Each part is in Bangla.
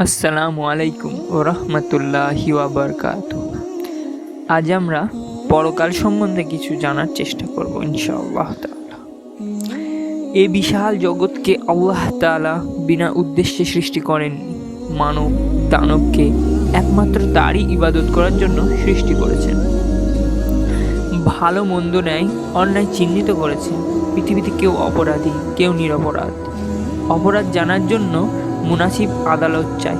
আসসালামু আলাইকুম ও রহমতুল্লাহি ওয়াবারকাত আজ আমরা পরকাল সম্বন্ধে কিছু জানার চেষ্টা করব ইনশাআল্লাহ এই বিশাল জগৎকে আল্লাহ তাআলা বিনা উদ্দেশ্যে সৃষ্টি করেননি মানব, দানবকে একমাত্র তারই ইবাদত করার জন্য সৃষ্টি করেছেন। ভালো মন্দ ন্যায় অন্যায় চিহ্নিত করেছেন। পৃথিবীতে কেউ অপরাধী, কেউ নিরপরাধ। অপরাধ জানার জন্য মুনাসিব আদালত চাই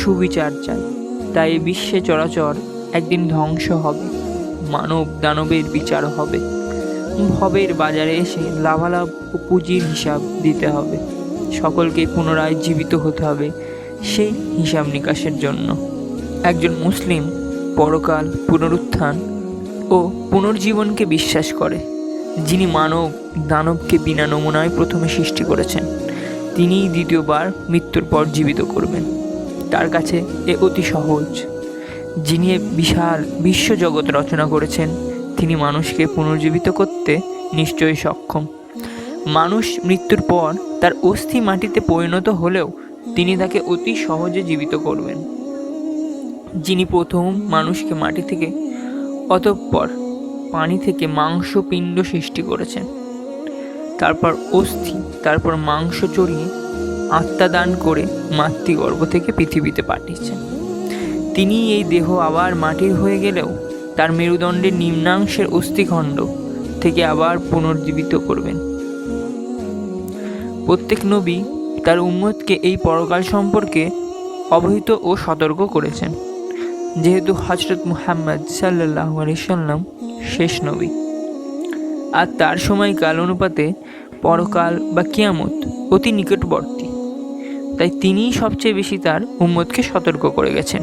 সুবিচার চাই তাই বিশ্বে চরাচর একদিন ধ্বংস হবে মানব দানবের বিচার হবে। ভবের বাজারে এসে লাভালাভ ও পুঁজির হিসাব দিতে হবে। সকলকে পুনরায় জীবিত হতে হবে সেই হিসাব নিকাশের জন্য। একজন মুসলিম পরকাল পুনরুত্থান ও পুনর্জীবনকে বিশ্বাস করে, যিনি মানব দানবকে বিনা নমুনায় প্রথমে সৃষ্টি করেছেন। তিনিই দ্বিতীয়বার মৃত্যুর পর জীবিত করবেন। তার কাছে এ অতি সহজ। যিনি বিশাল বিশ্বজগৎ রচনা করেছেন, তিনি মানুষকে পুনর্জীবিত করতে নিশ্চয়ই সক্ষম। মানুষ মৃত্যুর পর তার অস্থি মাটিতে পরিণত হলেও তিনি তাকে অতি সহজে জীবিত করবেন। যিনি প্রথম মানুষকে মাটি থেকে, অতঃপর পানি থেকে মাংস পিণ্ড সৃষ্টি করেছেন। তারপর অস্থি, তারপর মাংস চড়িয়ে আত্মা দান করে মাতৃগর্ভ থেকে পৃথিবীতে পাঠিয়েছেন। তিনি এই দেহ আবার মাটির হয়ে গেলেও তার মেরুদণ্ডের নিম্নাংশের অস্থিখণ্ড থেকে আবার পুনর্জীবিত করবেন। প্রত্যেক নবী তার উম্মতকে এই পরকাল সম্পর্কে অবহিত ও সতর্ক করেছেন। যেহেতু হজরত মুহাম্মদ সাল্লাহ আলি সাল্লাম শেষ নবী। আর তার সময় কাল অনুপাতে পরকাল বা কিয়ামত অতি নিকটবর্তী। তাই তিনিই সবচেয়ে বেশি তার উম্মতকে সতর্ক করে গেছেন।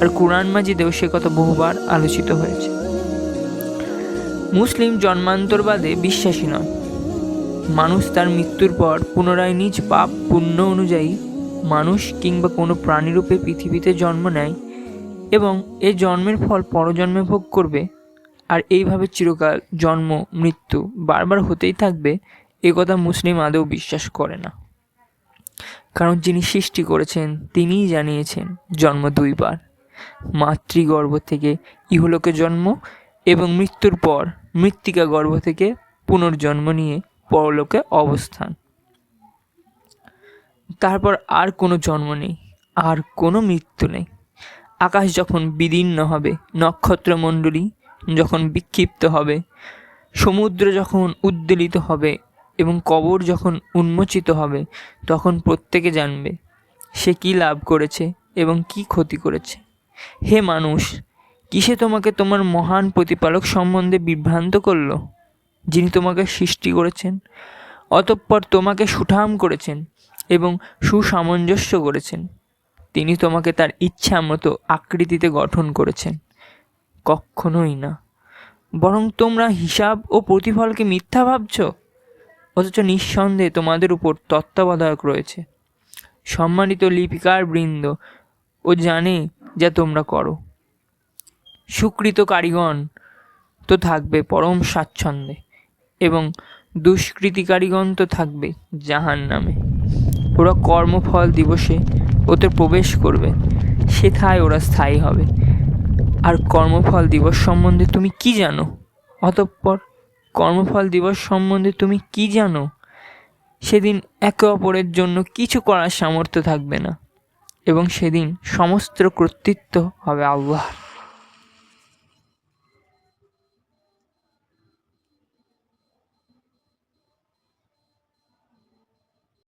আর কোরআন মাজিদেও সে কথা বহুবার আলোচিত হয়েছে। মুসলিম জন্মান্তরবাদে বিশ্বাসী নয়। মানুষ তার মৃত্যুর পর পুনরায় নিজ পাপ পুণ্য অনুযায়ী মানুষ কিংবা কোনো প্রাণীরূপে পৃথিবীতে জন্ম নেয় এবং এ জন্মের ফল পরজন্মে ভোগ করবে আর এইভাবে চিরকাল জন্ম, মৃত্যু বারবার হতেই থাকবে, এ কথা মুসলিম আদৌ বিশ্বাস করে না। কারণ যিনি সৃষ্টি করেছেন, তিনিই জানিয়েছেন জন্ম দুইবার। মাতৃগর্ভ থেকে ইহলোকে জন্ম এবং মৃত্যুর পর মৃত্তিকা গর্ভ থেকে পুনর্জন্ম নিয়ে পরলোকে অবস্থান। তারপর আর কোনো জন্ম নেই, আর কোনো মৃত্যু নেই। আকাশ যখন বিদীর্ণ হবে, নক্ষত্রমণ্ডলী যখন বিক্ষিপ্ত হবে, সমুদ্র যখন উদ্বেলিত হবে এবং কবর যখন উন্মোচিত হবে, তখন প্রত্যেকে জানবে, সে কি লাভ করেছে এবং কি ক্ষতি করেছে। হে মানুষ, কিসে তোমাকে তোমার মহান প্রতিপালক সম্বন্ধে বিভ্রান্ত করল, যিনি তোমাকে সৃষ্টি করেছেন? অতঃপর তোমাকে সুঠাম করেছেন এবং সুসামঞ্জস্য করেছেন। তিনি তোমাকে তার ইচ্ছা মতো আকৃতিতে গঠন করেছেন। কখনোই না। বরং তোমরা হিসাব ও প্রতিফলকে মিথ্যা ভাবছ? অথচ নিঃসন্দেহে তোমাদের উপর তত্ত্বাবধায়ক রয়েছে। সম্মানিত লিপিকার বৃন্দ, ও জানে যা তোমরা করো। সুকৃত কারিগণ তো থাকবে পরম স্বাচ্ছন্দ্যে, এবং দুষ্কৃতিকারীগণ তো থাকবে জাহান নামে। ওরা কর্মফল দিবসে ওতে প্রবেশ করবে, সেথায় ওরা স্থায়ী হবে। আর কর্মফল দিবস সম্বন্ধে তুমি কি জানো? অতঃপর কর্মফল দিবস সম্বন্ধে তুমি কি জানো? সেদিন একে অপরের জন্য কিছু করার সামর্থ্য থাকবে না এবং সেদিন সমস্ত কর্তৃত্ব হবে আল্লাহ